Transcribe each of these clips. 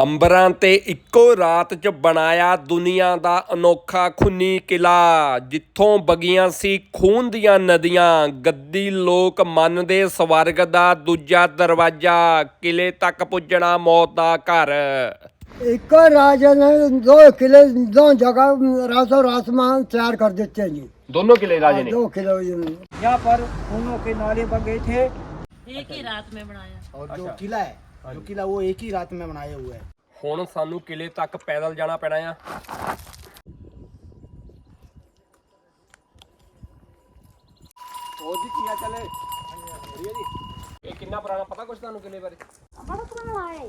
ਅੰਬਰਾਂ ਤੇ ਇੱਕੋ ਰਾਤ 'ਚ ਬਣਾਇਆ ਦੁਨੀਆ ਦਾ ਅਨੋਖਾ ਖੁੰਨੀ ਕਿਲਾ ਜਿੱਥੋਂ ਬਗੀਆਂ ਸੀ ਖੂਨ ਦੀਆਂ ਨਦੀਆਂ ਗੱਦੀ ਲੋਕ ਮੰਨਦੇ ਸਵਰਗ ਦਾ ਦੂਜਾ ਦਰਵਾਜ਼ਾ ਕਿਲੇ ਤੱਕ ਪੁੱਜਣਾ ਮੌਤ ਦਾ ਘਰ ਇੱਕ ਰਾਜਾ ਨੇ ਦੋ ਕਿਲੇ ਦੋ ਜਗ੍ਹਾ ਰਾਤੋਂ ਰਾਸਮਾਨ ਤਿਆਰ ਕਰ ਦਿੱਤੇ ਜੀ ਦੋਨੋਂ ਕਿਲੇ ਰਾਜੇ ਨੇ दो किलो यहाँ पर फूलों के नाले बगे थे एक ही रात में बनाया और जो किला है जो किला वो एक ही रात में बनाया हुआ है ਹੁਣ ਸਾਨੂੰ ਕਿਲੇ ਤੱਕ ਪੈਦਲ ਜਾਣਾ ਪੈਣਾ ਆ और भी किया चले ਇਹ ਕਿੰਨਾ ਪੁਰਾਣਾ ਪਤਾ ਕੁਛ ਤੁਹਾਨੂੰ ਕਿਲੇ ਬਾਰੇ बड़ा पुराना है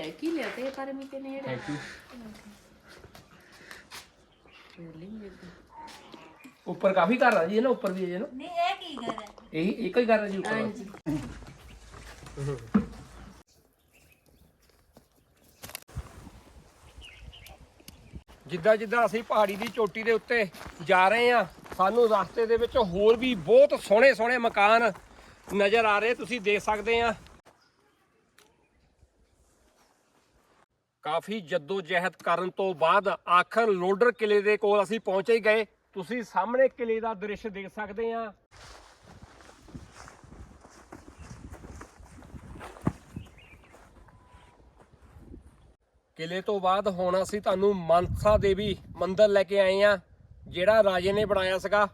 Hercule, te para mí que era. ਉੱਪਰ ਕਾਫੀ ਘਰ ਆ ਜੀ ਇਹ ਨਾ ਉੱਪਰ ਵੀ ਹੈ ਜੀ ਨਾ ਨਹੀਂ ਇਹ ਕੀ ਗੱਲ ਹੈ ਇਹੀ ਜਿੱਦਾਂ ਜਿੱਦਾਂ ਅਸੀਂ ਪਹਾੜੀ ਦੀ ਚੋਟੀ ਦੇ ਉੱਤੇ ਜਾ ਰਹੇ ਆ ਸਾਨੂੰ ਰਸਤੇ ਦੇ ਵਿੱਚ ਹੋਰ ਵੀ ਬਹੁਤ ਸੋਹਣੇ ਸੋਹਣੇ ਮਕਾਨ ਨਜ਼ਰ ਆ ਰਹੇ। ਤੁਸੀਂ ਦੇਖ ਸਕਦੇ ਆ ਕਾਫੀ ਜੱਦੋ ਕਰਨ ਤੋਂ ਬਾਅਦ ਆਖਰ ਲੋਡਰ ਕਿਲੇ ਦੇ ਕੋਲ ਅਸੀਂ ਪਹੁੰਚ ਹੀ ਗਏ। ਤੁਸੀਂ ਸਾਹਮਣੇ ਕਿਲੇ ਦਾ ਦ੍ਰਿਸ਼ ਦੇਖ ਸਕਦੇ ਆ। ਕਿਲੇ ਤੋਂ ਬਾਅਦ ਹੁਣ ਅਸੀਂ ਤੁਹਾਨੂੰ ਮਨਸਾ ਦੇਵੀ ਮੰਦਿਰ ਲੈ ਕੇ ਆਏ ਆ, ਜਿਹੜਾ ਰਾਜੇ ਨੇ ਬਣਾਇਆ ਸੀਗਾ।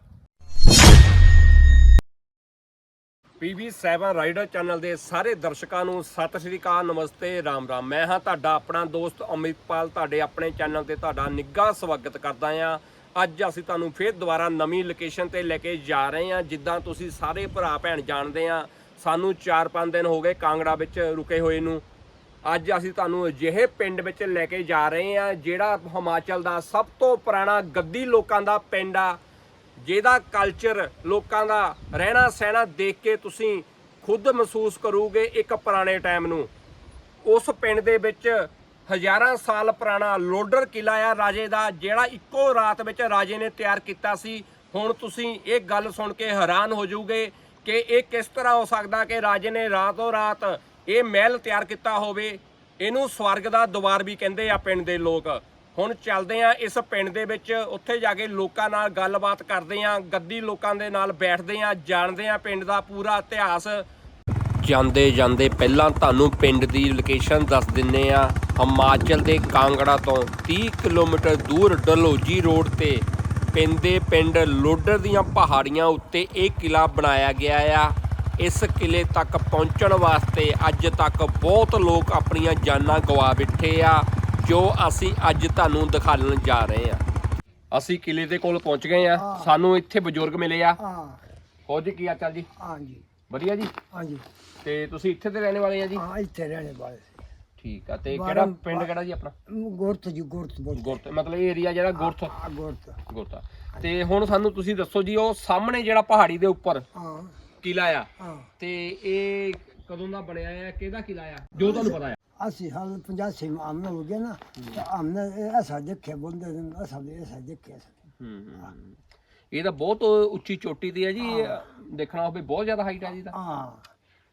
PB7 ਰਾਈਡਰ ਚੈਨਲ ਦੇ ਸਾਰੇ ਦਰਸ਼ਕਾਂ ਨੂੰ ਸਤਿ ਸ਼੍ਰੀ ਅਕਾਲ, ਨਮਸਤੇ, ਰਾਮ ਰਾਮ। ਮੈਂ ਹਾਂ ਤੁਹਾਡਾ ਆਪਣਾ ਦੋਸਤ ਅਮਿਤਪਾਲ। ਤੁਹਾਡੇ ਆਪਣੇ ਚੈਨਲ ਤੇ ਤੁਹਾਡਾ ਨਿੱਘਾ ਸਵਾਗਤ ਕਰਦਾ ਹਾਂ। ਅੱਜ ਅਸੀਂ ਤੁਹਾਨੂੰ ਫੇਰ ਦੁਬਾਰਾ ਨਵੀਂ ਲੋਕੇਸ਼ਨ ਤੇ ਲੈ ਕੇ ਜਾ ਰਹੇ ਹਾਂ, ਜਿੱਦਾਂ ਤੁਸੀਂ ਸਾਰੇ ਭਰਾ ਭੈਣ ਜਾਣਦੇ ਆ ਸਾਨੂੰ 4-5 ਦਿਨ ਹੋ ਗਏ ਕਾਂਗੜਾ ਵਿੱਚ ਰੁਕੇ ਹੋਏ ਨੂੰ। ਅੱਜ ਅਸੀਂ ਤੁਹਾਨੂੰ ਅਜਿਹੇ ਪਿੰਡ ਵਿੱਚ ਲੈ ਕੇ ਜਾ ਰਹੇ ਹਾਂ, ਜਿਹੜਾ ਹਿਮਾਚਲ ਦਾ ਸਭ ਤੋਂ ਪੁਰਾਣਾ ਗੱਦੀ ਲੋਕਾਂ ਦਾ ਪਿੰਡ ਆ। ਜਿਹਦਾ ਕਲਚਰ ਲੋਕਾਂ ਦਾ ਰਹਿਣਾ ਸਹਿਣਾ ਦੇਖ ਕੇ ਤੁਸੀਂ ਖੁਦ ਮਹਿਸੂਸ ਕਰੋਗੇ ਇੱਕ ਪੁਰਾਣੇ ਟਾਈਮ ਨੂੰ। ਉਸ ਪਿੰਡ ਦੇ ਵਿੱਚ ਹਜ਼ਾਰਾਂ ਸਾਲ ਪੁਰਾਣਾ ਲੋਡਰ ਕਿਲਾ ਆ ਰਾਜੇ ਦਾ, ਜਿਹੜਾ ਇੱਕੋ ਰਾਤ ਵਿੱਚ ਰਾਜੇ ਨੇ ਤਿਆਰ ਕੀਤਾ ਸੀ। ਹੁਣ ਤੁਸੀਂ ਇਹ ਗੱਲ ਸੁਣ ਕੇ ਹੈਰਾਨ ਹੋ ਜਾਓਗੇ ਕਿ ਇਹ ਕਿਸ ਤਰ੍ਹਾਂ ਹੋ ਸਕਦਾ ਕਿ ਰਾਜੇ ਨੇ ਰਾਤੋਂ ਰਾਤ ਇਹ ਮਹਿਲ ਤਿਆਰ ਕੀਤਾ ਹੋਵੇ। ਇਹਨੂੰ ਸਵਰਗ ਦਾ ਦੁਆਰ ਵੀ ਕਹਿੰਦੇ ਆ ਪਿੰਡ ਦੇ ਲੋਕ। ਹੁਣ ਚੱਲਦੇ ਆ ਇਸ ਪਿੰਡ ਦੇ ਵਿੱਚ, ਉੱਥੇ ਜਾ ਕੇ ਲੋਕਾਂ ਨਾਲ ਗੱਲਬਾਤ ਕਰਦੇ ਆ, ਗੱਦੀ ਲੋਕਾਂ ਦੇ ਨਾਲ ਬੈਠਦੇ ਆ, ਜਾਣਦੇ ਆ ਪਿੰਡ ਦਾ ਪੂਰਾ ਇਤਿਹਾਸ। ਜਾਂਦੇ ਜਾਂਦੇ ਪਹਿਲਾਂ ਤੁਹਾਨੂੰ ਪਿੰਡ ਦੀ ਲੋਕੇਸ਼ਨ ਦੱਸ ਦਿੰਨੇ ਆ। ਹਿਮਾਚਲ ਦੇ ਕਾਂਗੜਾ ਤੋਂ 30 ਕਿਲੋਮੀਟਰ ਦੂਰ ਡਲਹੌਜੀ ਰੋਡ ਤੇ ਪੈਂਦੇ ਪਿੰਡ ਲੋਡਰ ਦੀਆਂ ਪਹਾੜੀਆਂ ਉੱਤੇ ਇਹ ਕਿਲਾ ਬਣਾਇਆ ਗਿਆ ਆ। ਇਸ ਕਿਲੇ ਤੱਕ ਪਹੁੰਚਣ ਵਾਸਤੇ ਅੱਜ ਤੱਕ ਬਹੁਤ ਲੋਕ ਆਪਣੀਆਂ ਜਾਨਾਂ ਗਵਾ ਬੈਠੇ ਆ। ਜੋ ਅਸੀਂ ਅੱਜ ਤੁਹਾਨੂੰ ਦਿਖਾਉਣ ਜਾ ਰਹੇ ਹਾਂ। ਅਸੀਂ ਕਿਲੇ ਦੇ ਕੋਲ ਪਹੁੰਚ ਗਏ ਆ ਸਾਨੂੰ ਇੱਥੇ ਬਜ਼ੁਰਗ ਮਿਲੇ ਆ। ਹਾਂ। ਹੋਰ ਜੀ ਕੀ ਹਾਲ ਚਾਲ ਜੀ? ਵਧੀਆ ਜੀ? ਹਾਂਜੀ। ਤੇ ਤੁਸੀਂ ਇੱਥੇ ਦੇ ਰਹਿਣ ਵਾਲੇ ਆ ਜੀ? ਹਾਂ ਇੱਥੇ ਰਹਿਣੇ ਵਾਲੇ ਠੀਕ ਆ ਤੇ ਕਿਹੜਾ ਪਿੰਡ ਕਿਹੜਾ ਜੀ ਆਪਣਾ? ਗੁਰਤ ਜੀ ਗੁਰਤ ਬੋਲ ਗੁਰਤ ਮਤਲਬ ਇਹ ਏਰੀਆ ਜਿਹੜਾ ਗੁਰਤ? ਹਾਂ ਗੁਰਤ। ਤੇ ਹੁਣ ਸਾਨੂੰ ਤੁਸੀਂ ਦੱਸੋ ਜੀ ਉਹ ਸਾਹਮਣੇ ਜਿਹੜਾ ਪਹਾੜੀ ਦੇ ਉੱਪਰ ਕਿਲਾ ਆ। ਤੇ ਇਹ ਕਦੋਂ ਦਾ ਬਣਿਆ ਆ? ਕਿਹਦਾ ਕਿਲਾ ਆ? ਜੋ ਤੁਹਾਨੂੰ ਪਤਾ ਆ। ਅਸੀਂ ਹਾਂ 85 ਨੂੰ ਆਮਨਾ ਹੋ ਗਿਆ ਨਾ ਤਾਂ ਆਮਨਾ ਇਹ ਅਸਾਂ ਬੰਦੇ ਨੇ ਅਸਾਂ ਦੇ ਅਸਾਂ ਦੇਖੇ ਹੂੰ ਇਹ ਤਾਂ ਬਹੁਤ ਉੱਚੀ ਚੋਟੀ ਦੀ ਹੈ ਜੀ ਦੇਖਣਾ ਹੋਵੇ ਬਹੁਤ ਜ਼ਿਆਦਾ ਹਾਈਟ ਹੈ ਜੀ ਦਾ ਹਾਂ।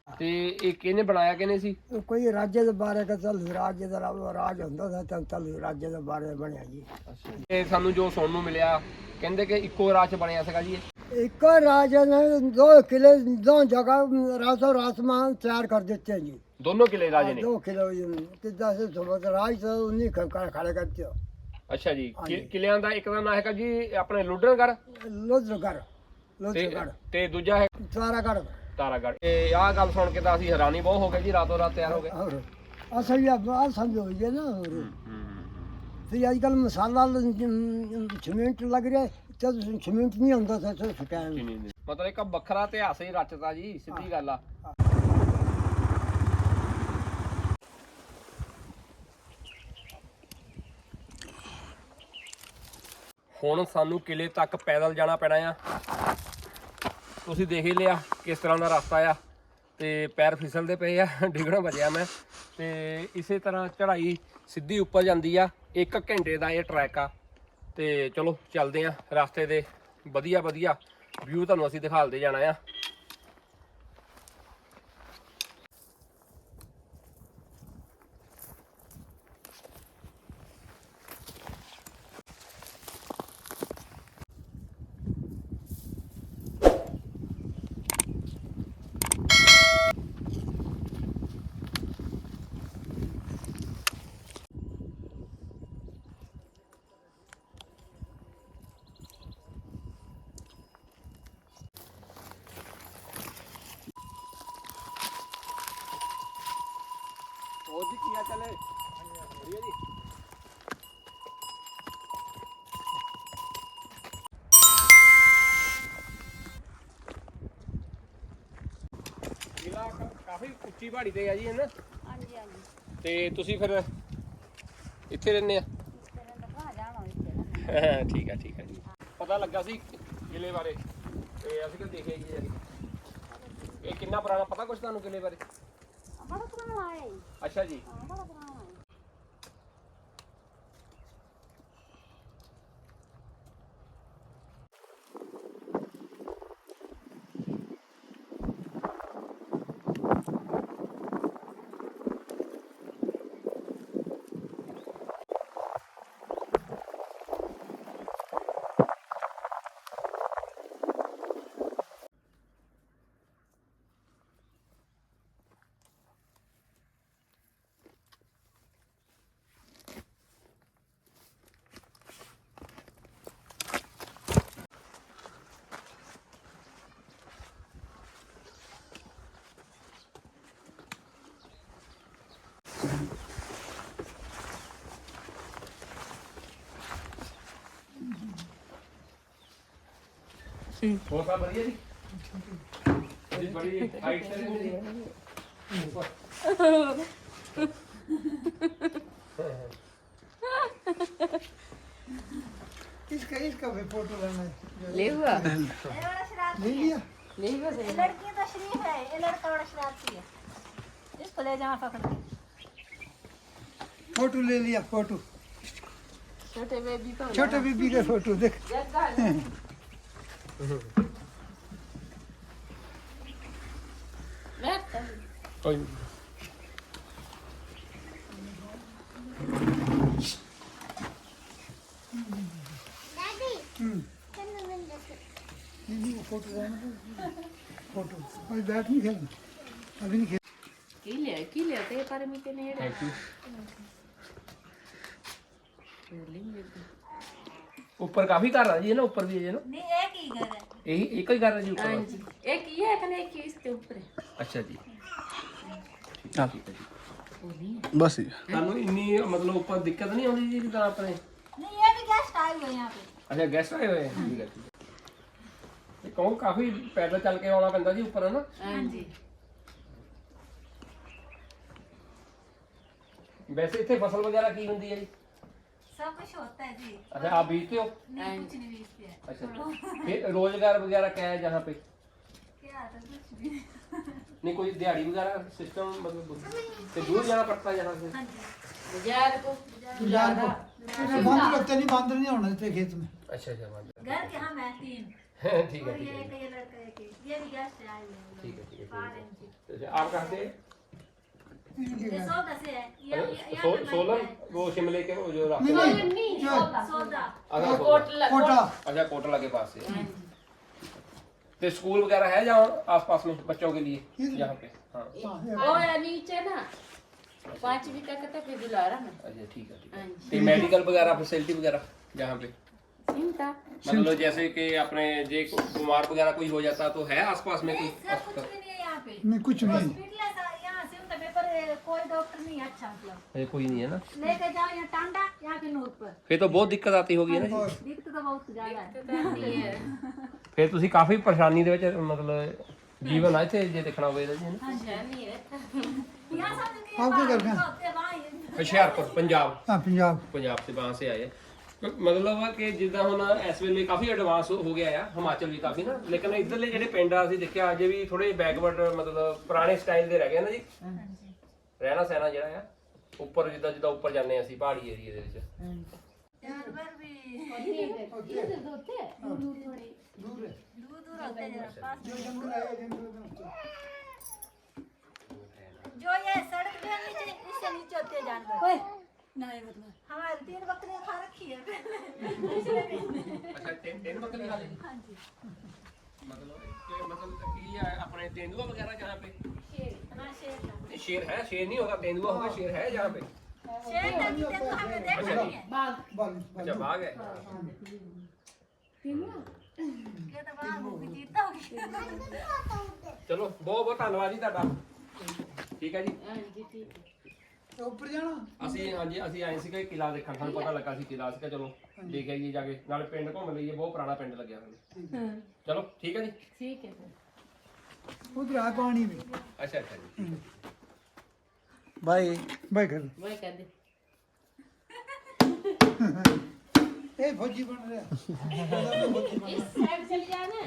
ਤੇ ਇਹ ਕਿਹਨੇ ਬਣਾਇਆ ਕਿਹਨੇ ਸੀ? ਕੋਈ ਰਾਜੇ ਦੇ ਬਾਰੇ ਕਾ ਚੱਲ ਰਾਜੇ ਦਾ ਰਾਜ ਹੁੰਦਾ ਸੀ ਤਾਂ ਚੱਲ ਰਾਜੇ ਦੇ ਬਾਰੇ ਬਣਿਆ ਜੀ। ਇਹ ਸਾਨੂੰ ਜੋ ਸੁਣਨ ਨੂੰ ਮਿਲਿਆ ਕਹਿੰਦੇ ਕਿ ਇੱਕੋ ਰਾਜ ਬਣਿਆ ਸੀਗਾ ਜੀ ਇੱਕੋ ਰਾਜ ਨੇ ਦੋ ਕਿਲੇ ਦੋ ਜਗ੍ਹਾ ਰਾਤੋਂ ਰਾਤ ਮਾਂ ਤਿਆਰ ਕਰ ਦਿੱਤੇ ਜੀ। जी ਦੋਨੋਂ ਕਿਲੇ ਰਾਜੇ ਨੇ दो किलो कितना से सुबह राज से उन्हीं ख- ख- खड़े करते हो ਅੱਛਾ ਜੀ ਕਿ- ਹਾਂਜੀ। ਕਿਲਿਆਂ ਦਾ ਇੱਕ ਦਾ ਨਾਂ ਹੈਗਾ ਜੀ ਆਪਣੇ ਲੁੱਡਰਗੜ लोधगढ़ ਤੇ लोधगढ़ ਤੇ ਦੂਜਾ ਹੈ तारागढ़ ਤਾਰਾਗੜ ਇਹ ਆਹ ਗੱਲ ਸੁਣ ਕੇ ਤਾਂ ਅਸੀਂ ਹੈਰਾਨੀ ਬਹੁਤ ਹੋ ਗਏ ਜੀ ਰਾਤੋਂ ਰਾਤ ਤਿਆਰ ਹੋ ਗਏ और असल ये बात समझो ये ना और फिर आजकल मसाला सीमेंट लग रहा है तो सीमेंट नहीं होता था तो टाइम ਮਤਲਬ ਇੱਕ ਵੱਖਰਾ ਇਤਿਹਾਸ ਹੀ ਰਚਤਾ ਜੀ ਸਿੱਧੀ ਗੱਲ ਆ ਹੁਣ ਸਾਨੂੰ ਕਿਲੇ ਤੱਕ ਪੈਦਲ ਜਾਣਾ ਪੈਣਾ ਆ। ਤੁਸੀਂ ਦੇਖ ਹੀ ਲਿਆ ਕਿਸ ਤਰ੍ਹਾਂ ਦਾ ਰਸਤਾ ਆ ਤੇ ਪੈਰ ਫਿਸਲਦੇ ਪਏ ਆ, ਡਿੱਗਣਾ ਬਚਿਆ ਮੈਂ। ਤੇ ਇਸੇ ਤਰ੍ਹਾਂ ਚੜ੍ਹਾਈ ਸਿੱਧੀ ਉੱਪਰ ਜਾਂਦੀ ਆ 1 ਘੰਟੇ ਦਾ ਇਹ ਟਰੈਕ ਆ। ਤੇ ਚਲੋ ਚੱਲਦੇ ਆ, ਰਸਤੇ ਦੇ ਵਧੀਆ ਵਧੀਆ ਵਿਊ ਤੁਹਾਨੂੰ ਅਸੀਂ ਦਿਖਾਲਦੇ ਜਾਣਾ ਆ। ਜੀ ਕੀ ਆ ਚੱਲੇ ਵਧੀਆ ਜੀ ਕਿਲਾ ਕਾਫੀ ਉੱਚੀ ਪਹਾੜੀ ਤੇ ਆ ਜੀ ਹੈ ਨਾ ਹਾਂਜੀ ਹਾਂਜੀ। ਤੇ ਤੁਸੀਂ ਫਿਰ ਇੱਥੇ ਰਹਿੰਦੇ ਆ? ਦਾ ਜਾਣਾ ਠੀਕ ਆ ਠੀਕ ਆ ਜੀ। ਪਤਾ ਲੱਗਾ ਸੀ ਕਿਲੇ ਬਾਰੇ। ਤੇ ਅਸੀਂ ਕਿ ਦੇਖਿਆ ਜੀ ਇਹ ਕਿੰਨਾ ਪੁਰਾਣਾ? ਪਤਾ ਕੁਝ ਤੁਹਾਨੂੰ ਕਿਲੇ ਬਾਰੇ ਬੜਾ ਪੁਰਾਣਾ ਆਇਆ ਜੀ ਅੱਛਾ ਜੀ। ਹੋਰ ਸਭ ਵਧੀਆ ਜੀ ਜੀ ਬੜੀ ਹਾਈਟ ਤੇ ਰਹਿੰਦੇ ਜੀ ਉੱਪਰ। इसका इसका भी फोटो लेना है ले हुआ ले लिया ले हुआ से लड़की तो शरीफ है ये लड़का बड़ा शरारती है इसको ले जाओ पकड़ के फोटो ले लिया फोटो छोटे बेबी को छोटे बीबी का फोटो देख Ver tabii. Ay. फोटो अभी बैट नहीं खेलना अभी नहीं खेल की लिया की लिया ते पर मी ते ने थैंक यू ऊपर काफी कर रहा है ना ऊपर भी है ना नहीं एक ही घर है ਇਹੀ ਇੱਕ ਹੀ ਘਰ ਹੈ ਜੀ ਉੱਪਰ ਹਾਂਜੀ ਇੱਕ ਇਹ ਹੈ ਕਨੇ ਇੱਕ ਇਸ ਤੇ ਉੱਪਰ ਹੈ ਅੱਛਾ ਜੀ बस ही ਤੁਹਾਨੂੰ ਇੰਨੀ ਮਤਲਬ ਉੱਪਰ ਦਿੱਕਤ ਨਹੀਂ ਆਉਂਦੀ ਜੀ ਜਿੱਦਾਂ ਆਪਣੇ नहीं ये भी गेस्ट आए हुए हैं यहाँ पे ਅੱਛਾ ਗੈਸਟ ਆਏ ਹੋਏ ਆ ਠੀਕ ਹੈ ਠੀਕ ਹੈ ਇਹ ਕਹੋ ਕਾਫੀ ਪੈਦਲ ਚੱਲ ਕੇ ਆਉਣਾ ਪੈਂਦਾ ਜੀ ਉੱਪਰ ਹੈ ਨਾ ਹਾਂਜੀ ਵੈਸੇ ਇੱਥੇ ਫਸਲ ਵਗੈਰਾ ਕੀ ਹੁੰਦੀ ਹੈ ਜੀ अच्छा आप बीजते हो? अच्छा फिर रोज़गार वगैरह क्या है यहाँ पे? नहीं। कोई दिहाड़ी वगैरह सिस्टम मतलब दूर जाना पड़ता है यहाँ से? बंद करते नहीं बंद नहीं होना चाहिए खेत में। अच्छा अच्छा बंद घर के हम हैं तीन। ठीक है ठीक है। ठीक है। ठीक है ठीक है ठीक है। ठीक है आप कहाँ से? कोटला के अच्छा, पास है तो स्कूल वगैरह है में बच्चों के लिए? यहाँ पे? हाँ। नीचे ना मेडिकल अच्छा, वगैरह फैसिलिटी वगैरह जहाँ पे? मतलब जैसे कि अपने जे बीमार वगैरह कोई हो जाता तो है आसपास में कोई? नहीं कुछ नहीं। उनका पेपर है, कोई डॉक्टर नहीं है अच्छा मतलब ये कोई नहीं है ना लेके जाओ यहाँ टांडा यहाँ के नूर पर फिर तो बहुत दिक्कत आती होगी ना जी दिक्कत तो बहुत ज्यादा है नहीं है ਫਿਰ ਤੁਸੀਂ ਕਾਫੀ ਪਰੇਸ਼ਾਨੀ ਦੇ ਵਿੱਚ ਮਤਲਬ ਜੀਵਨ ਆ ਇੱਥੇ ਜੇ ਦੇਖਣਾ ਹੋਵੇ ਤਾਂ ਜੀ ਨਾ नहीं रहता यहाँ समझ के आप क्या बाहर करते हैं? होते हैं, वहाँ ही- ਹੁਸ਼ਿਆਰਪੁਰ ਪੰਜਾਬ हाँ पंजाब ਪੰਜਾਬ से वहां से आए ਮਤਲਬ ਆ ਕਿ ਜਿੱਦਾਂ ਹੁਣ ਇਸ ਵੇਲੇ ਕਾਫੀ ਐਡਵਾਂਸ ਹੋ ਗਿਆ ਆ ਹਿਮਾਚਲ ਵੀ ਕਾਫੀ ਨਾ ਲੇਕਿਨ ਇਧਰਲੇ ਜਿਹੜੇ ਪਿੰਡ ਆ ਅਸੀਂ ਦੇਖਿਆ ਅਜੇ ਵੀ ਥੋੜੇ ਬੈਕਵਰਡ ਮਤਲਬ ਪੁਰਾਣੇ ਸਟਾਈਲ ਦੇ ਰਹਿ ਗਏ ਨਾ ਜੀ ਰਹਿਣਾ ਸਹਿਣਾ ਜਿਹੜਾ ਆ ਉੱਪਰ ਜਿੱਦਾਂ ਜਿੱਦਾਂ ਉੱਪਰ ਜਾਂਦੇ ਹਾਂ ਅਸੀਂ ਪਹਾੜੀ ਏਰੀਆ ਦੇ ਵਿੱਚ जानवर भी ये दे दो थे दूर थोड़ी दूर है दूर दूर होते हैं जरा पास जो जंगल है ये जंगल में होते हैं। जो ये सड़क पे नीचे इससे नीचे होते हैं जानवर ओए ना ये मत मार हमारे तीन बकरियां खा रखी है पिछले महीने ਅੱਛਾ ਤਿੰਨ ਤਿੰਨ ਬੱਕਰੀ ਖਾ ਲਈ हाँ जी ਮਤਲਬ ਕਿ ਮਤਲਬ ਕੀ ਹੈ ਆਪਣੇ तेंदुआ वगैरह जहाँ पे हाँ शेर था ये शेर है शेर नहीं होगा तेंदुआ होगा शेर है जहाँ पे शेर का भी देखो हमें देखा नहीं है बाग बाल अच्छा बाघ है तीनों ये तो बड़ा होगी जीता होगी ਚਲੋ ਬਹੁਤ ਬਹੁਤ ਧੰਨਵਾਦ ਜੀ ਤੁਹਾਡਾ ਠੀਕ ਹੈ ਜੀ हां जी ठीक है तो ऊपर जाना ਅਸੀਂ ਹਾਂਜੀ ਅਸੀਂ ਆਏ ਸੀਗੇ ਕਿਲਾ ਦੇਖਣ ਸਾਨੂੰ ਪਤਾ ਲੱਗਾ ਸੀ ਕਿਲਾ ਸੀਗਾ ਚਲੋ ਦੇਖ ਆਈਏ ਜਾ ਕੇ ਨਾਲੇ ਪਿੰਡ ਘੁੰਮ ਲਈਏ ਬਹੁਤ ਪੁਰਾਣਾ ਪਿੰਡ ਲੱਗਿਆ ਸਾਨੂੰ ਚਲੋ ਠੀਕ ਹੈ ਜੀ ठीक है फिर उधर आ पानी में ਅੱਛਾ ਅੱਛਾ ਜੀ भाई भाई कर वही कर दे ए फौजी बन रहा इस साइड चल जाना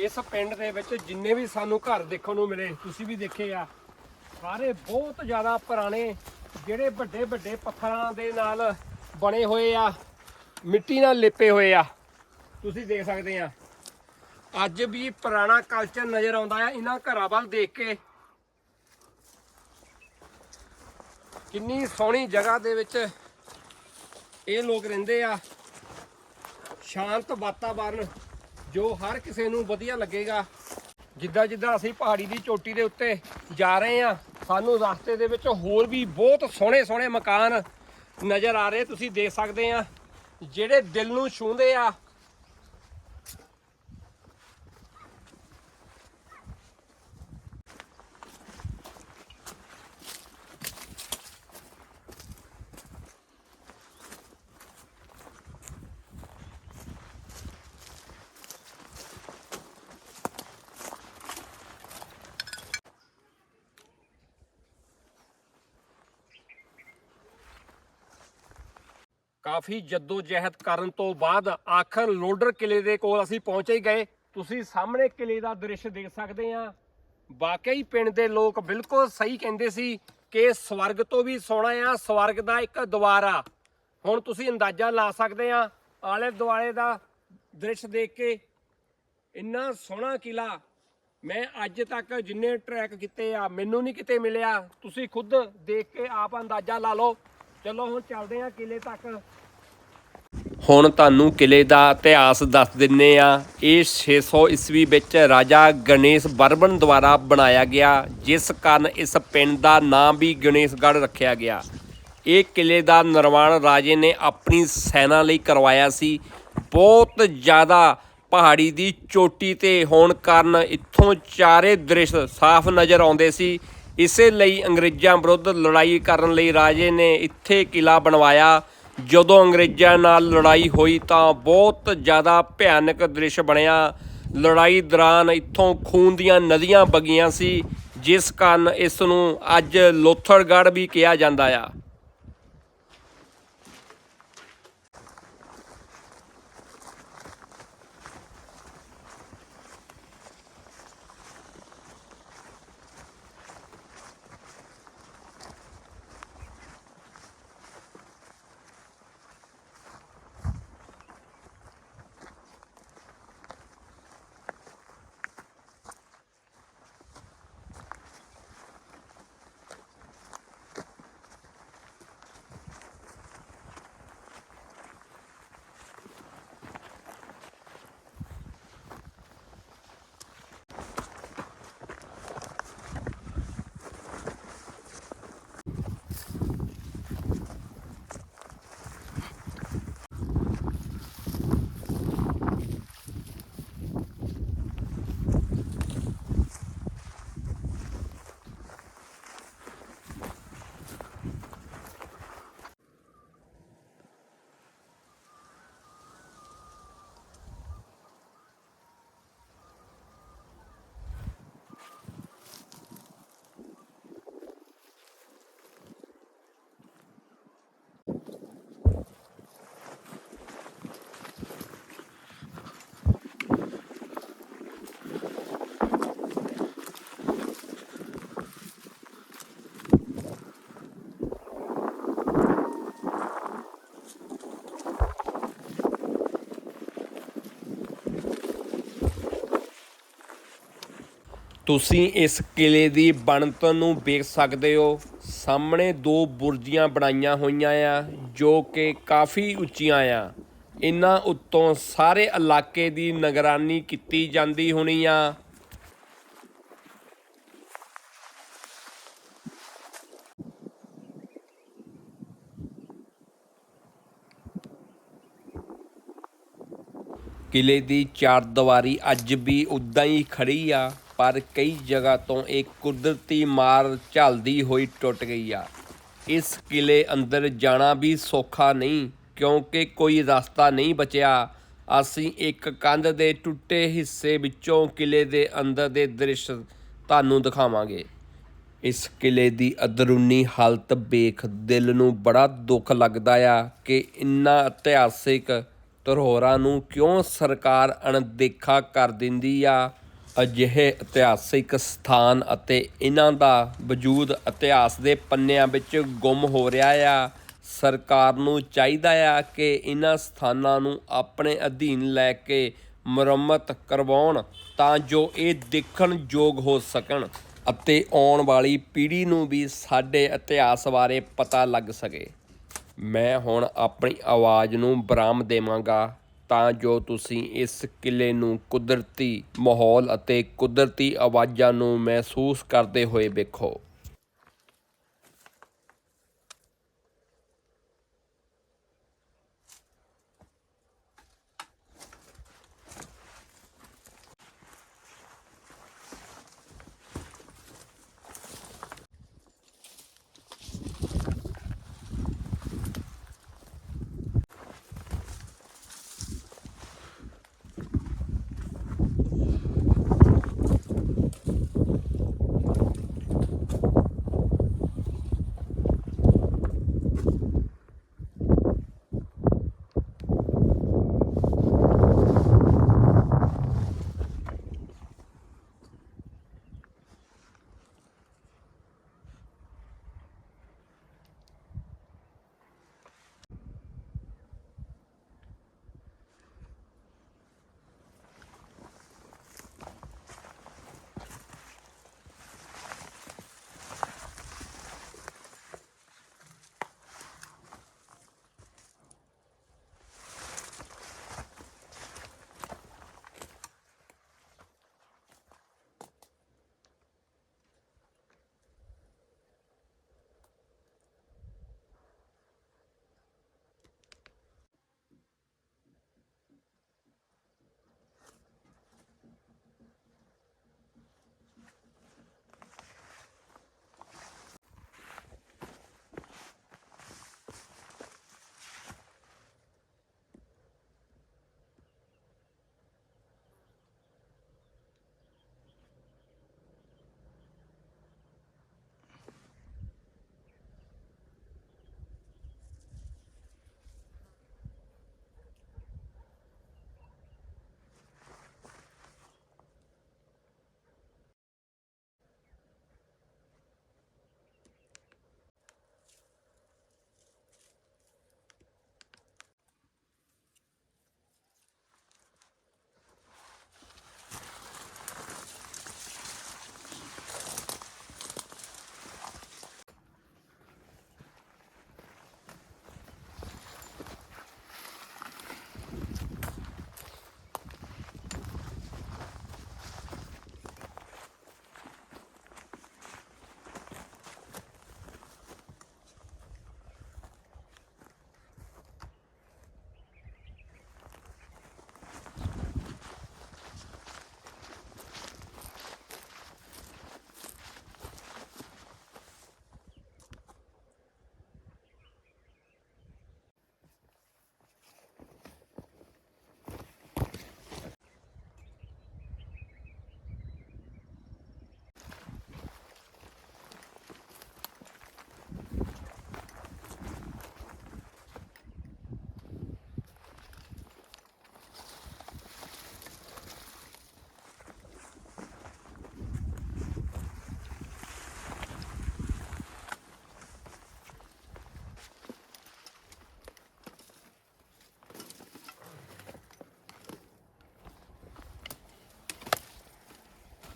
ਇਸ ਪਿੰਡ ਦੇ ਵਿੱਚ ਜਿੰਨੇ ਵੀ ਸਾਨੂੰ ਘਰ ਦੇਖਣ ਨੂੰ ਮਿਲੇ, ਤੁਸੀਂ ਵੀ ਦੇਖੇ ਆ, ਸਾਰੇ ਬਹੁਤ ਜ਼ਿਆਦਾ ਪੁਰਾਣੇ, ਜਿਹੜੇ ਵੱਡੇ ਵੱਡੇ ਪੱਥਰਾਂ ਦੇ ਨਾਲ ਬਣੇ ਹੋਏ ਆ, ਮਿੱਟੀ ਨਾਲ ਲਿਪੇ ਹੋਏ ਆ, ਤੁਸੀਂ ਦੇਖ ਸਕਦੇ ਆ। ਅੱਜ ਵੀ ਪੁਰਾਣਾ ਕਲਚਰ ਨਜ਼ਰ ਆਉਂਦਾ ਆ, ਇਹਨਾਂ ਘਰਾਂ ਵੱਲ ਦੇਖ ਕੇ। ਕਿੰਨੀ ਸੋਹਣੀ ਜਗ੍ਹਾ ਦੇ ਵਿੱਚ ਇਹ ਲੋਕ ਰਹਿੰਦੇ ਆ, ਸ਼ਾਂਤ ਵਾਤਾਵਰਨ। ਜੋ ਹਰ ਕਿਸੇ ਨੂੰ ਵਧੀਆ ਲੱਗੇਗਾ। ਜਿੱਦਾਂ ਜਿੱਦਾਂ ਅਸੀਂ ਪਹਾੜੀ ਦੀ ਚੋਟੀ ਦੇ ਉੱਤੇ ਜਾ ਰਹੇ ਆ ਸਾਨੂੰ ਰਸਤੇ ਦੇ ਵਿੱਚ ਹੋਰ ਵੀ ਬਹੁਤ ਸੋਹਣੇ ਸੋਹਣੇ ਮਕਾਨ ਨਜ਼ਰ ਆ ਰਹੇ। ਤੁਸੀਂ ਦੇਖ ਸਕਦੇ ਆ ਜਿਹੜੇ ਦਿਲ ਨੂੰ ਛੂੰਹਦੇ ਆ ਕਾਫੀ ਜਹਿਦ ਕਰਨ ਤੋਂ ਬਾਅਦ ਆਖਰ ਲੋਡਰ ਕਿਲੇ ਦੇ ਕੋਲ ਅਸੀਂ ਪਹੁੰਚੇ ਹੀ ਗਏ। ਤੁਸੀਂ ਸਾਹਮਣੇ ਕਿਲੇ ਦਾ ਦ੍ਰਿਸ਼ ਦੇਖ ਸਕਦੇ ਆ। ਵਾਕਈ ਪਿੰਡ ਦੇ ਲੋਕ ਬਿਲਕੁਲ ਸਹੀ ਕਹਿੰਦੇ ਸੀ ਕਿ ਸਵਰਗ ਤੋਂ ਵੀ ਸੋਹਣਾ ਆ, ਸਵਰਗ ਦਾ ਇੱਕ ਦਵਾਰ ਆ ਹੁਣ ਤੁਸੀਂ ਅੰਦਾਜ਼ਾ ਲਾ ਸਕਦੇ ਆ ਆਲੇ ਦੁਆਲੇ ਦਾ ਦ੍ਰਿਸ਼ ਦੇਖ ਕੇ ਇੰਨਾ ਸੋਹਣਾ ਕਿਲਾ। ਮੈਂ ਅੱਜ ਤੱਕ ਜਿੰਨੇ ਟਰੈਕ ਕੀਤੇ ਆ, ਮੈਨੂੰ ਨਹੀਂ ਕਿਤੇ ਮਿਲਿਆ। ਤੁਸੀਂ ਖੁਦ ਦੇਖ ਕੇ ਆਪ ਅੰਦਾਜ਼ਾ ਲਾ ਲਓ। ਚਲੋ ਹੁਣ ਚੱਲਦੇ ਆ ਕਿਲੇ ਤੱਕ। ਹੁਣ ਤੁਹਾਨੂੰ ਕਿਲੇ ਦਾ ਇਤਿਹਾਸ ਦੱਸ ਦਿੰਨੇ ਆ। ਇਹ 600 ਈਸਵੀ ਵਿੱਚ ਰਾਜਾ ਗਣੇਸ਼ ਬਰਬਨ ਦੁਆਰਾ ਬਣਾਇਆ ਗਿਆ, ਜਿਸ ਕਾਰਨ ਇਸ ਪਿੰਡ ਦਾ ਨਾਮ ਵੀ ਗਣੇਸ਼ਗੜ੍ਹ ਰੱਖਿਆ ਗਿਆ। ਇਹ ਕਿਲੇ ਦਾ ਨਿਰਮਾਣ ਰਾਜੇ ਨੇ ਆਪਣੀ ਸੈਨਾ ਲਈ ਕਰਵਾਇਆ ਸੀ। ਬਹੁਤ ਜ਼ਿਆਦਾ ਪਹਾੜੀ ਦੀ ਚੋਟੀ ਤੇ ਹੋਣ ਕਾਰਨ ਇੱਥੋਂ ਚਾਰੇ ਦ੍ਰਿਸ਼ ਸਾਫ਼ ਨਜ਼ਰ ਆਉਂਦੇ ਸੀ। ਇਸੇ ਲਈ ਅੰਗਰੇਜ਼ਾਂ ਵਿਰੁੱਧ ਲੜਾਈ ਕਰਨ ਲਈ ਰਾਜੇ ਨੇ ਇੱਥੇ ਕਿਲਾ ਬਣਵਾਇਆ। ਜਦੋਂ ਅੰਗਰੇਜ਼ਾਂ ਨਾਲ ਲੜਾਈ ਹੋਈ ਤਾਂ ਬਹੁਤ ਜ਼ਿਆਦਾ ਭਿਆਨਕ ਦ੍ਰਿਸ਼ ਬਣਿਆ। ਲੜਾਈ ਦੌਰਾਨ ਇੱਥੋਂ ਖੂਨ ਦੀਆਂ ਨਦੀਆਂ ਵਗੀਆਂ ਸੀ, ਜਿਸ ਕਾਰਨ ਇਸ ਨੂੰ ਅੱਜ ਲੋਥੜਗੜ੍ਹ ਵੀ ਕਿਹਾ ਜਾਂਦਾ ਆ। ਤੁਸੀਂ ਇਸ ਕਿਲੇ ਦੀ ਬਣਤ ਨੂੰ ਵੇਖ ਸਕਦੇ ਹੋ। ਸਾਹਮਣੇ ਦੋ ਬੁਰਜੀਆਂ ਬਣਾਈਆਂ ਹੋਈਆਂ ਆ, ਜੋ ਕਿ ਕਾਫੀ ਉੱਚੀਆਂ ਆ। ਇਹਨਾਂ ਉੱਤੋਂ ਸਾਰੇ ਇਲਾਕੇ ਦੀ ਨਿਗਰਾਨੀ ਕੀਤੀ ਜਾਂਦੀ ਹੋਣੀ ਆ। ਕਿਲੇ ਦੀ ਚਾਰ ਦੀਵਾਰੀ ਅੱਜ ਵੀ ਉਦਾਂ ਹੀ ਖੜੀ ਆ। ਪਰ ਕਈ ਜਗ੍ਹਾ ਤੋਂ ਇਹ ਕੁਦਰਤੀ ਮਾਰ ਝੱਲਦੀ ਹੋਈ ਟੁੱਟ ਗਈ ਆ। ਇਸ ਕਿਲੇ ਅੰਦਰ ਜਾਣਾ ਵੀ ਸੌਖਾ ਨਹੀਂ, ਕਿਉਂਕਿ ਕੋਈ ਰਸਤਾ ਨਹੀਂ ਬਚਿਆ। ਅਸੀਂ ਇੱਕ ਕੰਧ ਦੇ ਟੁੱਟੇ ਹਿੱਸੇ ਵਿੱਚੋਂ ਕਿਲੇ ਦੇ ਅੰਦਰ ਦੇ ਦ੍ਰਿਸ਼ ਤੁਹਾਨੂੰ ਦਿਖਾਵਾਂਗੇ। ਇਸ ਕਿਲੇ ਦੀ ਅੰਦਰੂਨੀ ਹਾਲਤ ਵੇਖ ਦਿਲ ਨੂੰ ਬੜਾ ਦੁੱਖ ਲੱਗਦਾ ਆ ਕਿ ਇੰਨਾ ਇਤਿਹਾਸਿਕ ਧਰੋਹਰਾਂ ਨੂੰ ਕਿਉਂ ਸਰਕਾਰ ਅਣਦੇਖਾ ਕਰ ਦਿੰਦੀ ਆ। ਅਜਿਹੇ ਇਤਿਹਾਸਿਕ ਸਥਾਨ ਅਤੇ ਇਹਨਾਂ ਦਾ ਵਜੂਦ ਇਤਿਹਾਸ ਦੇ ਪੰਨਿਆਂ ਵਿੱਚ ਗੁੰਮ ਹੋ ਰਿਹਾ ਆ। ਸਰਕਾਰ ਨੂੰ ਚਾਹੀਦਾ ਆ ਕਿ ਇਹਨਾਂ ਸਥਾਨਾਂ ਨੂੰ ਆਪਣੇ ਅਧੀਨ ਲੈ ਕੇ ਮੁਰੰਮਤ ਕਰਵਾਉਣ ਤਾਂ ਜੋ ਇਹ ਦੇਖਣ ਯੋਗ ਹੋ ਸਕਣ ਅਤੇ ਆਉਣ ਵਾਲੀ ਪੀੜ੍ਹੀ ਨੂੰ ਵੀ ਸਾਡੇ ਇਤਿਹਾਸ ਬਾਰੇ ਪਤਾ ਲੱਗ ਸਕੇ। ਮੈਂ ਹੁਣ ਆਪਣੀ ਆਵਾਜ਼ ਨੂੰ ਬਰਾਮ ਦੇਵਾਂਗਾ। ਤਾਂ ਜੋ ਤੁਸੀਂ ਇਸ ਕਿਲੇ ਨੂੰ ਕੁਦਰਤੀ ਮਾਹੌਲ ਅਤੇ ਕੁਦਰਤੀ ਆਵਾਜ਼ਾਂ ਨੂੰ ਮਹਿਸੂਸ ਕਰਦੇ ਹੋਏ ਵੇਖੋ।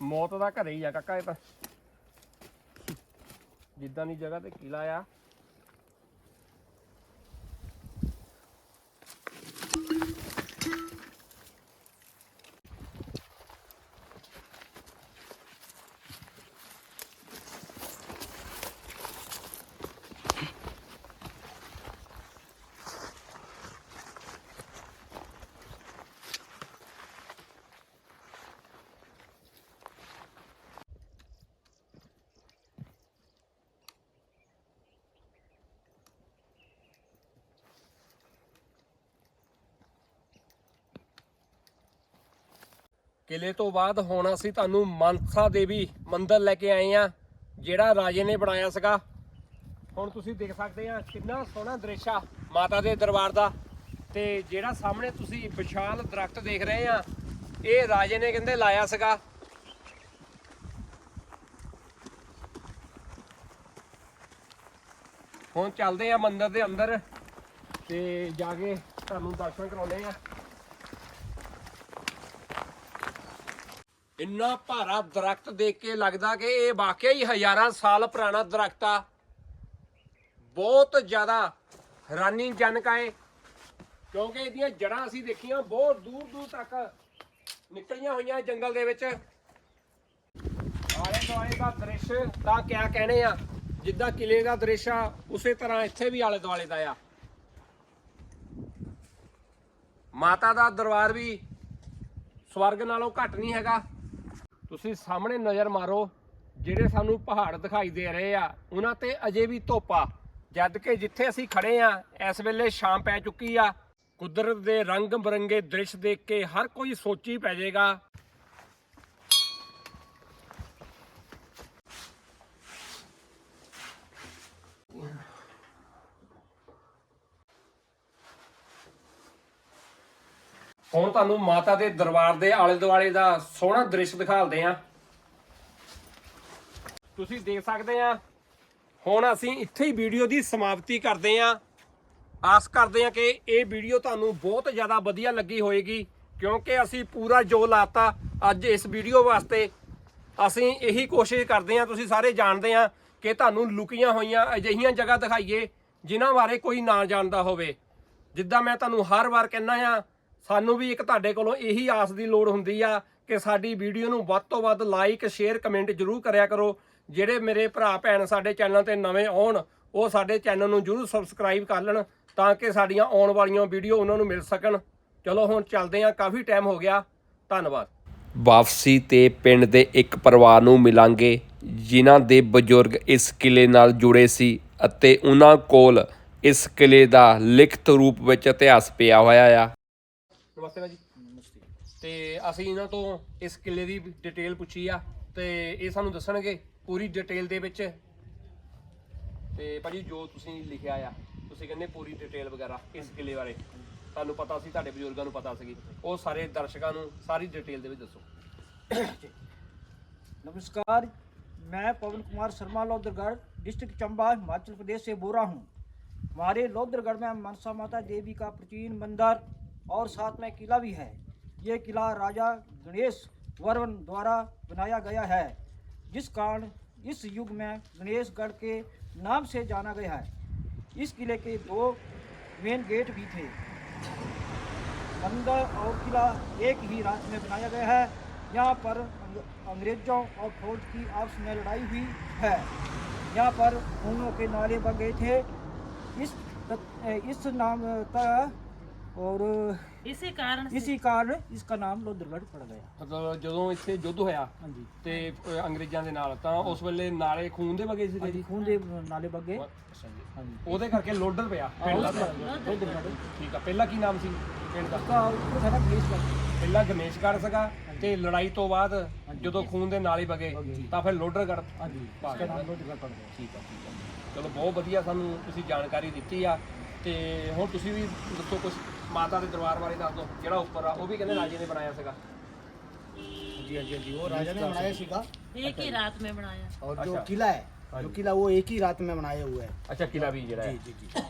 ਮੌਤ ਦਾ ਘਰੇ ਹੀ ਆ ਕਾਕਾ ਇਹ ਤਾਂ। ਜਿੱਦਾਂ ਦੀ ਜਗ੍ਹਾ ਤੇ ਕਿਲਾ ਆ ਕਿਲੇ ਤੋਂ ਬਾਅਦ ਹੁਣ ਅਸੀਂ ਤੁਹਾਨੂੰ ਮਨਸਾ ਦੇਵੀ ਮੰਦਿਰ ਲੈ ਕੇ ਆਏ ਆ ਜਿਹੜਾ ਰਾਜੇ ਨੇ ਬਣਾਇਆ ਸੀਗਾ। ਹੁਣ ਤੁਸੀਂ ਦੇਖ ਸਕਦੇ ਆ ਕਿੰਨਾ ਸੋਹਣਾ ਦ੍ਰਿਸ਼ ਆ ਮਾਤਾ ਦੇ ਦਰਬਾਰ ਦਾ। ਤੇ ਜਿਹੜਾ ਸਾਹਮਣੇ ਤੁਸੀਂ ਵਿਸ਼ਾਲ ਦਰਖਤ ਦੇਖ ਰਹੇ ਆ ਇਹ ਰਾਜੇ ਨੇ ਕਹਿੰਦੇ ਲਾਇਆ ਸੀਗਾ। ਹੁਣ ਚੱਲਦੇ ਆ ਮੰਦਿਰ ਦੇ ਅੰਦਰ ਤੇ ਜਾ ਕੇ ਤੁਹਾਨੂੰ ਦਰਸ਼ਨ ਕਰਾਉਂਦੇ ਆ ਇੰਨਾ ਭਾਰਾ ਦਰਖਤ ਦੇਖ ਕੇ ਲੱਗਦਾ ਕਿ ਇਹ ਵਾਕਿਆ ਹੀ ਹਜ਼ਾਰਾਂ ਸਾਲ ਪੁਰਾਣਾ ਦਰਖਤ ਆ। ਬਹੁਤ ਜ਼ਿਆਦਾ ਹੈਰਾਨੀਜਨਕ ਆ ਇਹ, ਕਿਉਂਕਿ ਇਹਦੀਆਂ ਜੜਾਂ ਅਸੀਂ ਦੇਖੀਆਂ ਬਹੁਤ ਦੂਰ ਦੂਰ ਤੱਕ ਨਿਕਲੀਆਂ ਹੋਈਆਂ ਜੰਗਲ ਦੇ ਵਿੱਚ। ਆਲੇ ਦੁਆਲੇ ਦਾ ਦ੍ਰਿਸ਼ ਤਾਂ ਕਿਆ ਕਹਿਣੇ ਆ, ਜਿੱਦਾਂ ਕਿਲੇ ਦਾ ਦ੍ਰਿਸ਼ ਆ, ਉਸੇ ਤਰ੍ਹਾਂ ਇੱਥੇ ਵੀ ਆਲੇ ਦੁਆਲੇ ਦਾ ਆ। ਮਾਤਾ ਦਾ ਦਰਬਾਰ ਵੀ ਸਵਰਗ ਨਾਲੋਂ ਘੱਟ ਨਹੀਂ ਹੈਗਾ। ਤੁਸੀਂ ਸਾਹਮਣੇ ਨਜ਼ਰ ਮਾਰੋ, ਜਿਹੜੇ ਸਾਨੂੰ ਪਹਾੜ ਦਿਖਾਈ ਦੇ ਰਹੇ ਆ, ਉਹਨਾਂ ਤੇ ਅਜੇ ਵੀ ਧੁੱਪ। ਆ ਜਦ ਕਿ ਜਿੱਥੇ ਅਸੀਂ ਖੜੇ ਆ, ਇਸ ਵੇਲੇ ਸ਼ਾਮ ਪੈ ਚੁੱਕੀ ਆ। ਕੁਦਰਤ ਦੇ ਰੰਗ ਬਰੰਗੇ ਦ੍ਰਿਸ਼ ਦੇਖ ਕੇ ਹਰ ਕੋਈ ਸੋਚੀ ਪੈ ਜਾਏਗਾ ਹੁਣ ਤੁਹਾਨੂੰ ਮਾਤਾ ਦੇ ਦਰਬਾਰ ਦੇ ਆਲੇ ਦੁਆਲੇ ਦਾ ਸੋਹਣਾ ਦ੍ਰਿਸ਼ ਦਿਖਾਉਂਦੇ ਆ ਤੁਸੀਂ ਦੇਖ ਸਕਦੇ ਆ ਹੁਣ ਅਸੀਂ ਇੱਥੇ ਹੀ ਵੀਡੀਓ ਦੀ ਸਮਾਪਤੀ ਕਰਦੇ ਆ ਆਸ ਕਰਦੇ ਆ ਕਿ ਇਹ ਵੀਡੀਓ ਤੁਹਾਨੂੰ ਬਹੁਤ ਜ਼ਿਆਦਾ ਵਧੀਆ ਲੱਗੀ ਹੋਏਗੀ, ਕਿਉਂਕਿ ਅਸੀਂ ਪੂਰਾ ਜੋ ਲਾਤਾ ਅੱਜ ਇਸ ਵੀਡੀਓ ਵਾਸਤੇ। ਅਸੀਂ ਇਹੀ ਕੋਸ਼ਿਸ਼ ਕਰਦੇ ਆ ਤੁਸੀਂ ਸਾਰੇ ਜਾਣਦੇ ਆ ਕਿ ਤੁਹਾਨੂੰ ਲੁਕੀਆਂ ਹੋਈਆਂ ਅਜਿਹੀਆਂ ਜਗ੍ਹਾ ਦਿਖਾਈਏ, ਜਿਨ੍ਹਾਂ ਬਾਰੇ ਕੋਈ ਨਾ ਜਾਣਦਾ ਹੋਵੇ। ਜਿੱਦਾਂ ਮੈਂ ਤੁਹਾਨੂੰ ਹਰ ਵਾਰ ਕਹਿੰਦਾ ਆ ਸਾਨੂੰ ਵੀ ਇੱਕ ਤੁਹਾਡੇ ਕੋਲੋਂ ਇਹੀ ਆਸ ਦੀ ਲੋੜ ਹੁੰਦੀ ਆ ਕਿ ਸਾਡੀ ਵੀਡੀਓ ਨੂੰ ਵੱਧ ਤੋਂ ਵੱਧ ਲਾਈਕ ਸ਼ੇਅਰ ਕਮੈਂਟ ਜਰੂਰ ਕਰਿਆ ਕਰੋ। ਜਿਹੜੇ ਮੇਰੇ ਭਰਾ, ਭੈਣ ਸਾਡੇ ਚੈਨਲ ਤੇ ਨਵੇਂ ਆਉਣ, ਉਹ ਸਾਡੇ ਚੈਨਲ ਨੂੰ ਜਰੂਰ ਸਬਸਕ੍ਰਾਈਬ ਕਰ ਲੈਣ ਤਾਂ ਕਿ ਸਾਡੀਆਂ ਆਉਣ ਵਾਲੀਆਂ ਵੀਡੀਓ ਉਹਨਾਂ ਨੂੰ ਮਿਲ ਸਕਣ। ਚਲੋ ਹੁਣ ਚੱਲਦੇ ਹਾਂ, ਕਾਫੀ ਟਾਈਮ ਹੋ ਗਿਆ। ਧੰਨਵਾਦ। ਵਾਪਸੀ ਤੇ ਪਿੰਡ ਦੇ ਇੱਕ ਪਰਿਵਾਰ ਨੂੰ ਮਿਲਾਂਗੇ, ਜਿਨ੍ਹਾਂ ਦੇ ਬਜ਼ੁਰਗ ਇਸ ਕਿਲੇ ਨਾਲ ਜੁੜੇ ਸੀ ਅਤੇ ਉਹਨਾਂ ਕੋਲ ਇਸ ਕਿਲੇ ਦਾ ਲਿਖਤ ਰੂਪ ਵਿੱਚ ਇਤਿਹਾਸ ਪਿਆ ਹੋਇਆ ਆ। ਨਮਸਤੇ ਭਾਜੀ ਤੇ ਅਸੀਂ ਇਹਨਾਂ ਤੋਂ ਇਸ ਕਿਲੇ ਦੀ ਡਿਟੇਲ ਪੁੱਛੀ ਆ ਤੇ ਇਹ ਸਾਨੂੰ ਦੱਸਣਗੇ ਪੂਰੀ ਡਿਟੇਲ ਦੇ ਵਿੱਚ ਤੇ ਭਾਜੀ ਜੋ ਤੁਸੀਂ ਲਿਖਿਆ ਆ ਤੁਸੀਂ ਕਹਿੰਦੇ ਪੂਰੀ ਡਿਟੇਲ ਵਗੈਰਾ ਇਸ ਕਿਲੇ ਬਾਰੇ ਤੁਹਾਨੂੰ ਪਤਾ ਸੀ ਤੁਹਾਡੇ ਬਜ਼ੁਰਗਾਂ ਨੂੰ ਪਤਾ ਸੀਗੀ ਉਹ ਸਾਰੇ ਦਰਸ਼ਕਾਂ ਨੂੰ ਸਾਰੀ ਡਿਟੇਲ ਦੇ ਵਿੱਚ ਦੱਸੋ नमस्कार मैं पवन कुमार शर्मा लोधरगढ़ डिस्ट्रिक्ट चंबा हिमाचल प्रदेश से बोल रहा हूँ हमारे लोधरगढ़ में मनसा माता देवी का प्राचीन मंदिर और साथ में किला भी है। ये किला राजा गणेश वर्मन द्वारा बनाया गया है, जिस कारण इस युग में गणेशगढ़ के नाम से जाना गया है। इस किले के दो मेन गेट भी थे। मंदिर और किला एक ही रात में बनाया गया है। यहाँ पर अंग्रेज़ों और फौज की आपस में लड़ाई हुई है। यहाँ पर खूनों के नाले बह गए थे। इस इस नाम का और इसी कारण से इसी कारण इसका नाम लोधरगढ़ पड़ गया ਮਤਲਬ ਜਦੋਂ ਇੱਥੇ ਯੁੱਧ ਹੋਇਆ हाँ जी ਤੇ ਅ, ਅੰਗਰੇਜ਼ਾਂ ਦੇ ਨਾਲ ਤਾਂ ਉਸ ਵੇਲੇ ਨਾਲੇ ਖੂਨ ਦੇ ਵਗੇ हाँ ਸੀਗੇ जी ਜੀ खून दे नाले बह गए ਅੱਛਾ ਜੀ हाँ जी ਉਹਦੇ ਕਰਕੇ ਲੋਡਰ ਪਿਆ ਪਿੰਡ ਦਾ लोधरगढ़ ਠੀਕ ਆ ਪਹਿਲਾਂ ਕੀ ਨਾਮ ਸੀ ਪਿੰਡ ਦਾ उसका वो था ना गणेशगढ़ ਪਹਿਲਾਂ ਗਣੇਸ਼ਗੜ੍ਹ ਸੀਗਾ ਤੇ ਲੜਾਈ ਤੋਂ ਬਾਅਦ ਜਦੋਂ ਖੂਨ ਦੇ ਨਾਲੇ ਵਗੇ ਤਾਂ ਫਿਰ ਲੋਡਰਗੜ੍ਹ हाँ जी ਭਾਗ इसका नाम लोधरगढ़ पड़ गया ਠੀਕ ਆ ਠੀਕ ਆ ਚਲੋ ਬਹੁਤ ਵਧੀਆ ਸਾਨੂੰ ਤੁਸੀਂ ਜਾਣਕਾਰੀ ਦਿੱਤੀ ਆ ਤੇ ਹੁਣ ਤੁਸੀਂ ਵੀ ਦੱਸੋ ਕੁਝ ਮਾਤਾ ਦੇ ਦਰਬਾਰ ਬਾਰੇ ਦੱਸ ਦਿਓ ਜਿਹੜਾ ਉੱਪਰ ਆ ਉਹ ਵੀ ਕਹਿੰਦੇ ਰਾਜੇ ਨੇ ਬਣਾਇਆ ਸੀਗਾ जी हाँ जी हाँ जी वो राजा ने बनाया सीखा एक ही रात में बनाया और जो अच्छा। किला है जो किला वो एक ही रात में बनाए हुए हैं ਅੱਛਾ ਕਿਲਾ ਵੀ ਜਿਹੜਾ ਹੈ जी जी जी